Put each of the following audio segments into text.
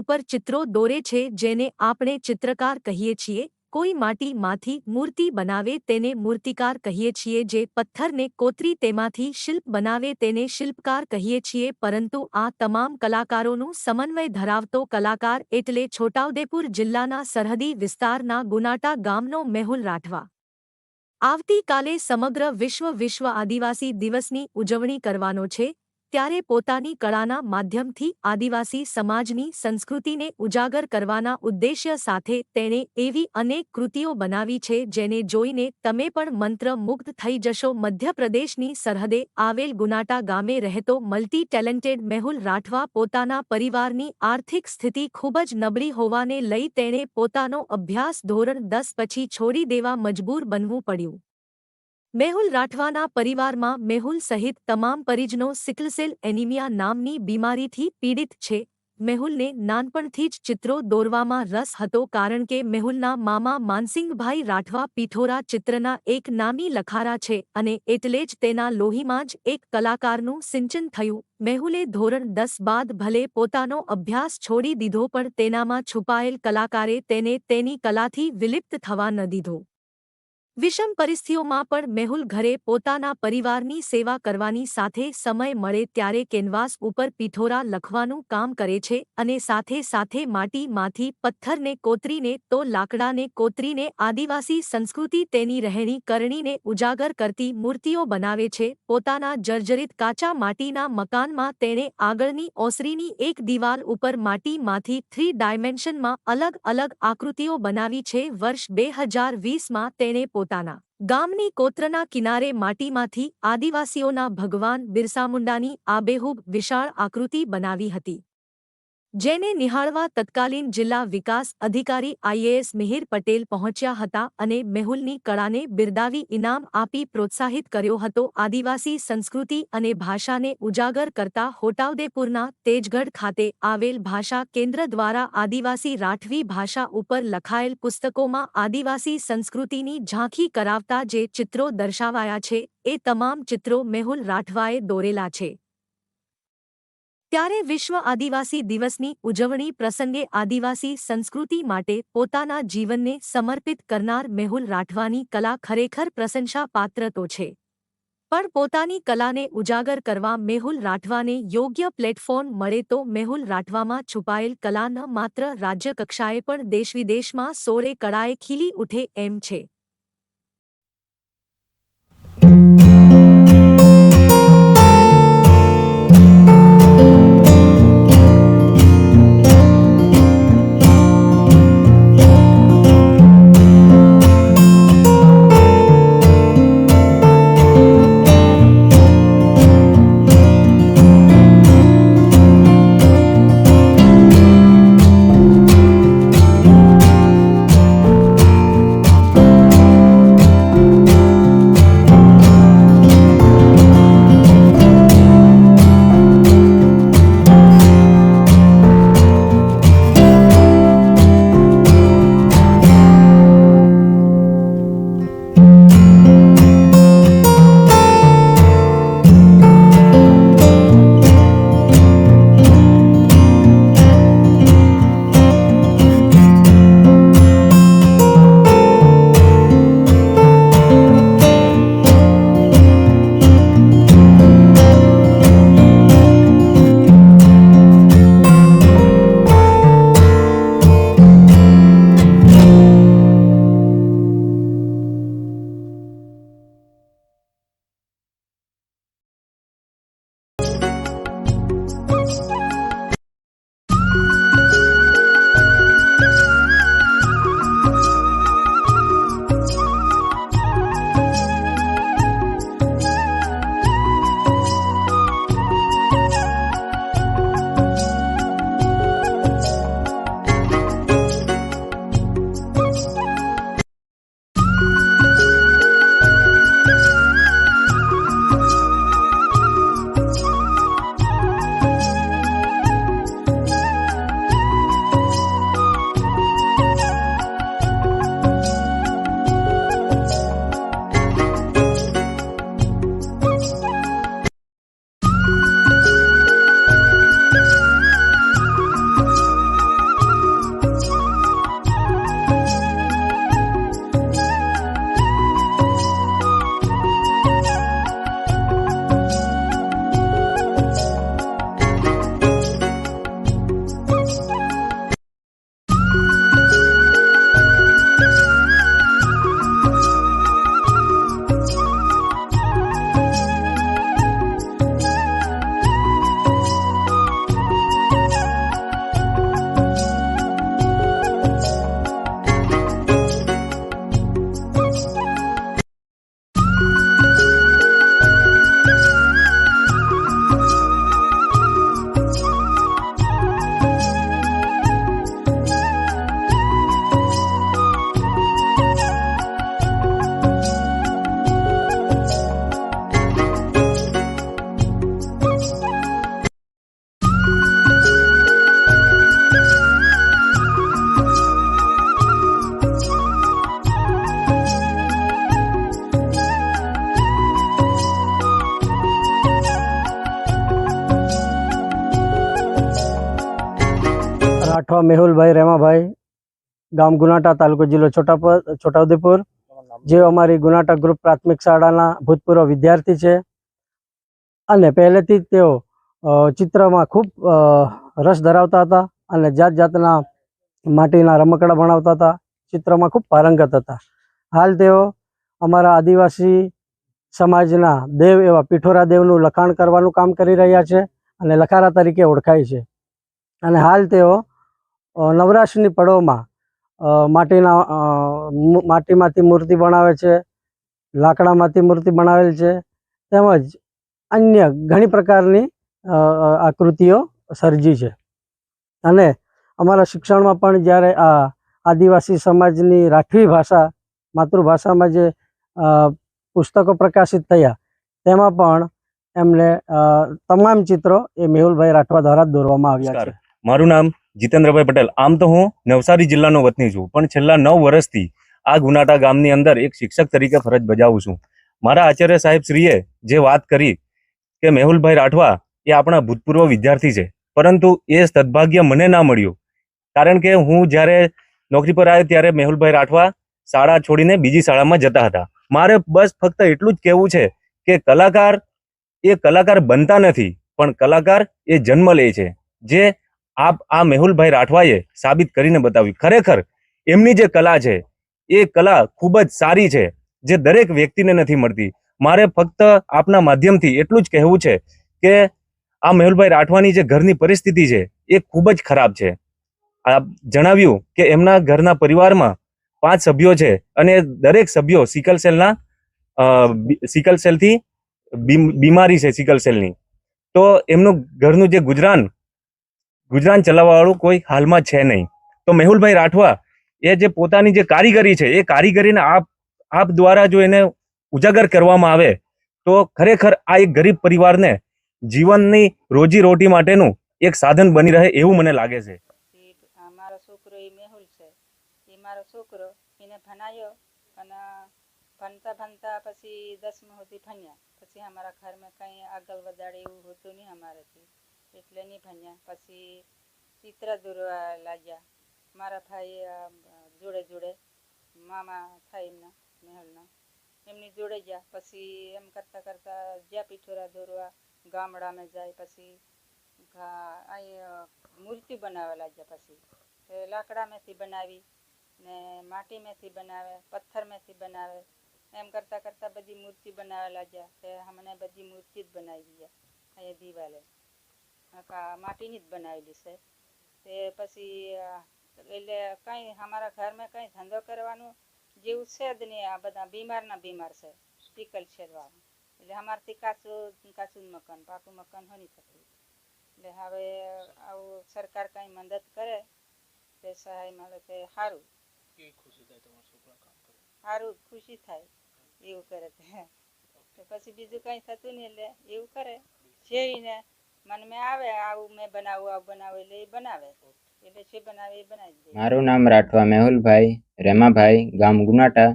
ઉપર ચિત્રો દોરે છે જેને આપણે ચિત્રકાર કહીએ છીએ. કોઈ માટીમાંથી મૂર્તિ બનાવે તેને મૂર્તિકાર કહીએ છીએ જે પથ્થરને કોતરી તેમાંથી શિલ્પ બનાવે તેને શિલ્પકાર કહીએ છીએ, પરંતુ આ તમામ કલાકારોનું સમન્વય ધરાવતો કલાકાર એટલે છોટાઉદેપુર જિલ્લાના સરહદી વિસ્તારના ગુનાટા ગામનો મેહુલ રાઠવા. આવતીકાલે સમગ્ર વિશ્વ વિશ્વ આદિવાસી દિવસની ઉજવણી કરવાનો છે. ત્યારે પોતાની કળાના માધ્યમથી આદિવાસી સમાજની સંસ્કૃતિને ઉજાગર કરવાના ઉદ્દેશ્ય સાથે તેણે એવી અનેક કૃતિઓ બનાવી છે જેને જોઈને તમે પણ મંત્રમુગ્ધ થઈ જશો. મધ્યપ્રદેશની સરહદે આવેલ ગુનાટા ગામે રહેતો મલ્ટી ટેલેન્ટેડ મેહુલ રાઠવા પોતાના પરિવારની આર્થિક સ્થિતિ ખૂબ જ નબળી હોવાને લઈ તેણે પોતાનો અભ્યાસ ધોરણ દસ પછી છોડી દેવા મજબૂર બનવું પડ્યું. મેહુલ રાઠવાના પરિવારમાં મેહુલ સહિત તમામ પરિજનો સિકલસેલ એનિમિયા નામની બીમારીથી પીડિત છે. મેહુલને નાનપણથી જ ચિત્રો દોરવામાં રસ હતો કારણ કે મેહુલના મામા માનસિંગભાઈ રાઠવા પીઠોરા ચિત્રના એક નામી લખારા છે અને એટલે જ તેના લોહીમાં જ એક કલાકારનું સિંચન થયું. મેહુલે ધોરણ દસ બાદ ભલે પોતાનો અભ્યાસ છોડી દીધો પણ તેનામાં છુપાયેલ કલાકારે તેને તેની કલાથી વિલિપ્ત થવા ન દીધો. વિષમ પરિસ્થિતિઓમાં પણ મેહુલ ઘરે પોતાના પરિવારની સેવા કરવાની સાથે સમય મળે ત્યારે કેનવાસ ઉપર પિથોરા લખવાનું કામ કરે છે અને સાથે સાથે માટીમાંથી પથ્થરને કોતરીને તો લાકડાને કોતરીને આદિવાસી સંસ્કૃતિ તેની રહેણી કરણીને ઉજાગર કરતી મૂર્તિઓ બનાવે છે. પોતાના જર્જરિત કાચા માટીના મકાનમાં તેણે આગળની ઓસરીની એક દિવાલ ઉપર માટીમાંથી થ્રી ડાયમેન્શનમાં અલગ અલગ આકૃતિઓ બનાવી છે. વર્ષ બે હજાર વીસમાં તેણે પોતાના ગામની કોત્રના કિનારે માટીમાંથી આદિવાસીઓના ભગવાન બિરસામુંડાની આબેહૂબ વિશાળ આકૃતિ બનાવી હતી. જેને નિહાળવા તત્કાલીન જિલ્લા વિકાસ અધિકારી આઈએએસ મિહિર પટેલ પહોંચ્યા હતા અને મેહુલની કળાને બિરદાવી ઇનામ આપી પ્રોત્સાહિત કર્યો હતો. આદિવાસી સંસ્કૃતિ અને ભાષાને ઉજાગર કરતા હોટાઉદેપુરના તેજગઢ ખાતે આવેલ ભાષા કેન્દ્ર દ્વારા આદિવાસી રાઠવી ભાષા ઉપર લખાયેલ પુસ્તકોમાં આદિવાસી સંસ્કૃતિની ઝાંખી કરાવતા જે ચિત્રો દર્શાવાયા છે, એ તમામ ચિત્રો મેહુલ રાઠવાએ દોરેલા છે. ત્યારે વિશ્વ આદિવાસી દિવસની ઉજવણી પ્રસંગે આદિવાસી સંસ્કૃતિ માટે પોતાના જીવનને સમર્પિત કરનાર મેહુલ રાઠવાની કલા ખરેખર પ્રશંસાપાત્ર તો છે. પણ પોતાની કલાને ઉજાગર કરવા મેહુલ રાઠવાને યોગ્ય પ્લેટફોર્મ મળે તો મેહુલ રાઠવામાં છુપાયેલ કલા ન માત્ર રાજ્યકક્ષાએ પણ દેશવિદેશમાં સોળે કળાએ ખીલી ઉઠે એમ છે. રાઠવા મેહુલભાઈ રેમાભાઈ ગામ ગુનાટા તાલુકો જિલ્લો છોટાપર છોટાઉદેપુર જે અમારી ગુનાટા ગ્રુપ પ્રાથમિક શાળાના ભૂતપૂર્વ વિદ્યાર્થી છે અને પહેલેથી જ તેઓ ચિત્રમાં ખૂબ રસ ધરાવતા હતા અને જાત જાતના માટીના રમકડા બનાવતા હતા ચિત્રમાં ખૂબ પારંગત હતા હાલ તેઓ અમારા આદિવાસી સમાજના દેવ એવા પીઠોરા દેવનું લખાણ કરવાનું કામ કરી રહ્યા છે અને લખારા તરીકે ઓળખાય છે. અને હાલ તેઓ નવરાશની પળોમાં માટીના માટીમાંથી મૂર્તિ બનાવે છે, લાકડામાંથી મૂર્તિ બનાવેલ છે, તેમજ અન્ય ઘણી પ્રકારની આકૃતિઓ સર્જી છે. અને અમારા શિક્ષણમાં પણ જ્યારે આ આદિવાસી સમાજની રાઠવી ભાષા, માતૃભાષામાં જે પુસ્તકો પ્રકાશિત થયા, તેમાં પણ એમને તમામ ચિત્રો એ મેહુલભાઈ રાઠવા દ્વારા દોરવામાં આવ્યા છે. મારું નામ જીતેન્દ્રભાઈ પટેલ. આમ તો હું નવસારી જિલ્લાનો વતની છું, પણ છેલ્લા નવ વર્ષથી આ ગુનાટા ગામની અંદર એક શિક્ષક તરીકે ફરજ બજાવું છું. મારા આચાર્ય સાહેબ શ્રીએ જે વાત કરી કે મેહુલભાઈ રાઠવા એ આપણા ભૂતપૂર્વ વિદ્યાર્થી છે, પરંતુ એ સદભાગ્ય મને ના મળ્યું. કારણ કે હું જ્યારે નોકરી પર આવ્યો ત્યારે મેહુલભાઈ રાઠવા શાળા છોડીને બીજી શાળામાં જતા હતા. મારે બસ ફક્ત એટલું જ કહેવું છે કે કલાકાર એ કલાકાર બનતા નથી, પણ કલાકાર એ જન્મ લે છે. જે આપ આ મેહુલભાઈ રાઠવાએ સાબિત કરીને બતાવ્યું. ખરેખર, એમની જે કલા છે, એ કલા ખૂબ જ સારી છે, જે દરેક વ્યક્તિને નથી મળતી. મારે ફક્ત આપના માધ્યમથી એટલું જ કહેવું છે કે આ મેહુલભાઈ રાઠવાની જે ઘરની પરિસ્થિતિ છે, એ ખૂબ જ ખરાબ છે. આ જણાવ્યું કે એમના ઘરના પરિવારમાં પાંચ સભ્યો છે અને દરેક સભ્યો સિકલ સેલના સિકલ સેલથી બીમ- બીમારી છે સિકલ સેલની. તો એમનું ઘરનું જે ગુજરાન ગુજરાન ચલાવવાવાળું કોઈ હાલમાં છે નહીં. તો મેહુલભાઈ રાઠવા, એ જે પોતાની જે કારીગરી છે, એ કારીગરીને આપ આપ દ્વારા જો એને ઉજાગર કરવામાં આવે, તો ખરેખર આ એક ગરીબ પરિવારને જીવનની રોજી રોટી માટેનું એક સાધન બની રહે એવું મને લાગે છે. મારો છોકરો એ મેહુલ છે. એ મારો છોકરો, એને ભણાયો અને ભણતા ભણતા પછી દસમા સુધી ભણ્યા. પછી અમારા ઘરમાં કંઈ આગળ વધારે એવું હોતું નહીં અમારાથી. એટલે નહીં ભણ્યા પછી ચિત્ર દોરવા લાગ્યા મારા ભાઈ જોડે જોડે મામા થાય એમના, મહેલના. એમની જોડે ગયા. પછી એમ કરતાં કરતાં જ્યાં પીઠોરા દોરવા ગામડામાં જાય. પછી અહીંયા અહીં મૂર્તિ બનાવવા લાગ્યા પછી. લાકડામાંથી બનાવી ને માટીમાંથી બનાવે, પથ્થરમાંથી બનાવે. એમ કરતાં કરતાં બધી મૂર્તિ બનાવવા લાગ્યા. તે અમને બધી મૂર્તિ જ બનાવી ગયા અહીંયા દિવાલે. માટીની જ બનાવેલી છે. તે પછી એટલે કંઈ અમારા ઘરમાં કંઈ ધંધો કરવાનું જેવું છે જ નહીં. આ બધા બીમારના બીમાર છે સ્ટીકલ છેડવાનું એટલે અમારથી કાચું કાચું મકાન પાકું મકાન હોય નહીં થતું એટલે હવે આવું સરકાર કંઈ મદદ કરે તે સહાય મળે તે સારું. સારું ખુશી થાય એવું કરે તે પછી બીજું કંઈ થતું નહીં એટલે એવું કરે. જેને મનમાં આવે આવું મેં બનાવું આવું બનાવું એટલે એ બનાવે. એટલે જે બનાવે એ બનાવી દે. મારું નામ રાઠવા મેહુલભાઈ રેમાભાઈ ગામ ગુનાટા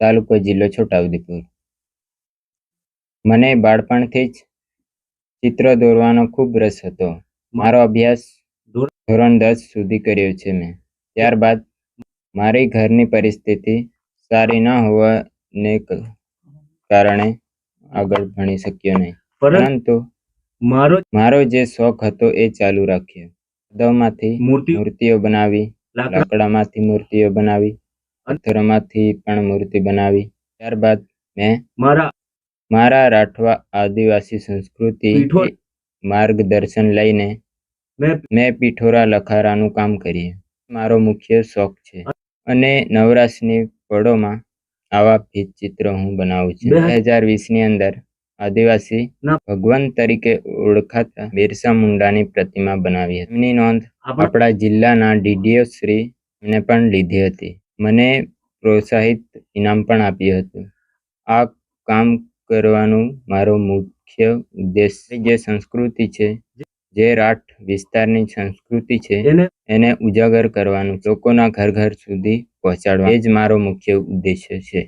તાલુકો જિલ્લો છોટાઉદેપુર. મને બાળપણથી જ ચિત્ર દોરવાનો ખૂબ રસ હતો. મારો અભ્યાસ ધોરણ દસ સુધી કર્યો છે મેં. ત્યારબાદ મારી ઘરની પરિસ્થિતિ સારી ન હોવાને કારણે આગળ ભણી શક્યો નહીં. પરંતુ મારો મારો જે શોખ હતો એ ચાલુ રાખ્યો. મૂર્તિ મૂર્તિઓ બનાવી લાકડામાંથી મૂર્તિઓ બનાવી પથ્થરોમાંથી પણ મૂર્તિ બનાવી. ત્યારબાદ મેં મારા મારા રાઠવા આદિવાસી સંસ્કૃતિ માર્ગદર્શન લઈને મેં પીઠોરા લખારાનું કામ કર્યું. મારો મુખ્ય શોખ છે. અને નવરાશની પળોમાં આવા ભીત ચિત્રો હું બનાવું છું. બે બે હજાર વીસની અંદર આદિવાસી ભગવાન તરીકે ઓળખાતા બિરસા મુંડાની પ્રતિમા બનાવી હતી. એમની નોંધ આપણા જિલ્લાના ડીડીઓ શ્રી ને પણ લીધી હતી. મને પ્રોત્સાહિત ઇનામ પણ આપ્યું હતું. આ કામ કરવાનું મારો મુખ્ય ઉદ્દેશ જે સંસ્કૃતિ છે જે રાઠ વિસ્તારની સંસ્કૃતિ છે એને એને ઉજાગર કરવાનું લોકોના ઘર ઘર સુધી પહોંચાડવા. એ જ મારો મુખ્ય ઉદ્દેશ્ય છે.